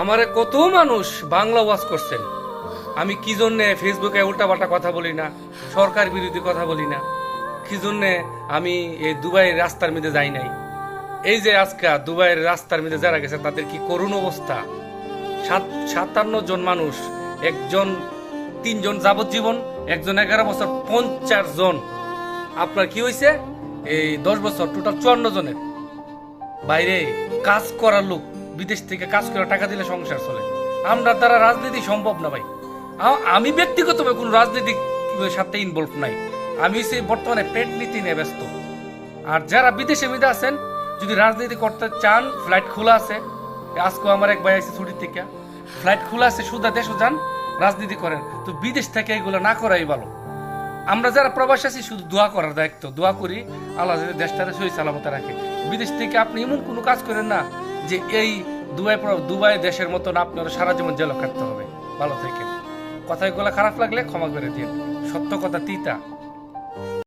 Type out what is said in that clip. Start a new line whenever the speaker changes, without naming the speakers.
আমারে কত মানুষ বাংলা ওয়াজ করছেন। আমি কি জন্যে ফেসবুকে উল্টাপাল্টা কথা বলি না, সরকার বিরোধী কথা বলি না? কি জন্যে আমি এই দুবাইয়ের রাস্তার মধ্যে যাই নাই? এই যে আজকে দুবাইয়ের রাস্তার মধ্যে যারা গেছে, তাদের কি করুণ অবস্থা? সাত, সাতান্ন জন মানুষ, একজন, তিনজন যাবজ্জীবন, একজন এগারো বছর, পঞ্চাশ জন। আপনার কি হয়েছে এই দশ বছর টোটাল চুয়ান্ন জনের। বাইরে কাজ করার লোক বিদেশ থেকে কাজ করে টাকা দিলে সংসার চলে। আমরা তারা রাজনীতি সম্ভব না ভাই। আমি ব্যক্তিগতভাবে কোনো রাজনৈতিক সাথে ইনভলভ নাই। আমি সে বর্তমানে পেট নীতি নিয়ে ব্যস্ত। আর যারা বিদেশে বিদে আছেন, যদি রাজনীতি করতে চান ফ্লাইট খোলা আছে। আজকে আমার এক ভাই আছে ছুটির থেকে। ফ্লাইট খোলা আছে, সুদা দেশও যান, রাজনীতি করেন। তো বিদেশ থেকে এগুলো না করাই ভালো। আমরা যারা প্রবাসী আছি, শুধু দোয়া করার দায়িত্ব। দোয়া করি, আল্লাহ যাতে দেশটাতে সহি সালামতে রাখে। বিদেশ থেকে আপনি এমন কোনো কাজ করেন না যে এই দুবাই দুবাই দেশের মতন আপনার সারা জীবন জেল কাটতে হবে। ভালো থেকে কথাগুলো খারাপ লাগলে ক্ষমা করে দিন। সত্য কথা তিতা।